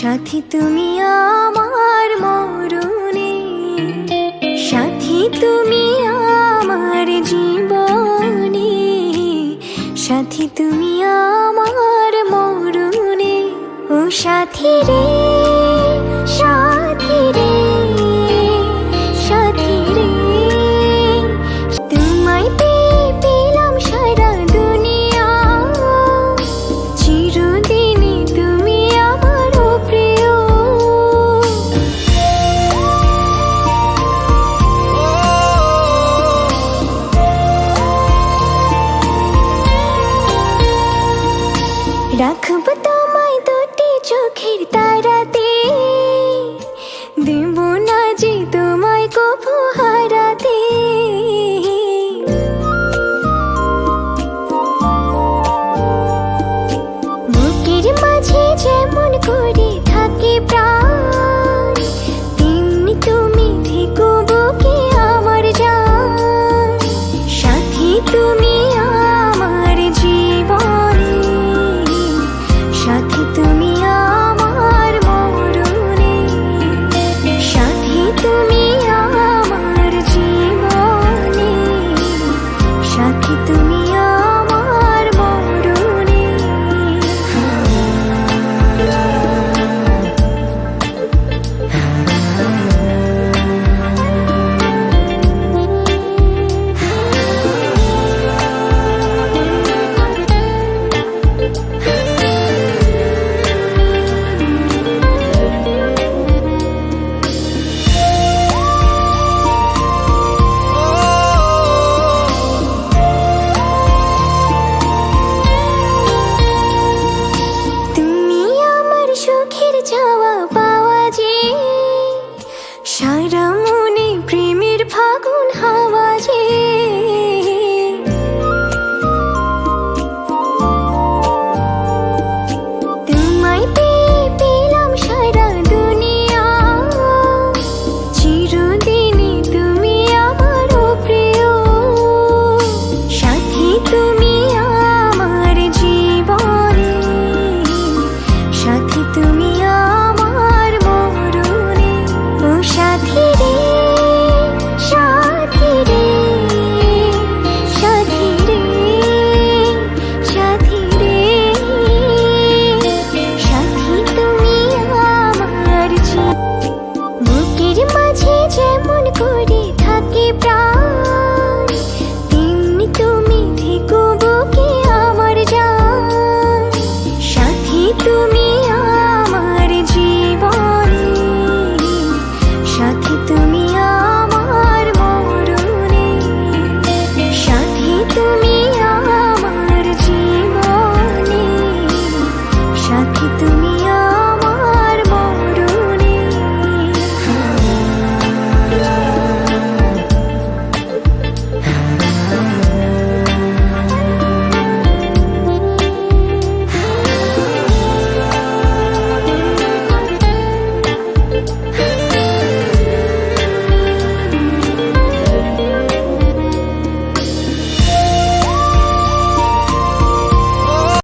সাথী তুমি আমার মরুনে, সাথী তুমি আমার জীবনে, সাথী তুমি আমার মরুনে, ও সাথী রে।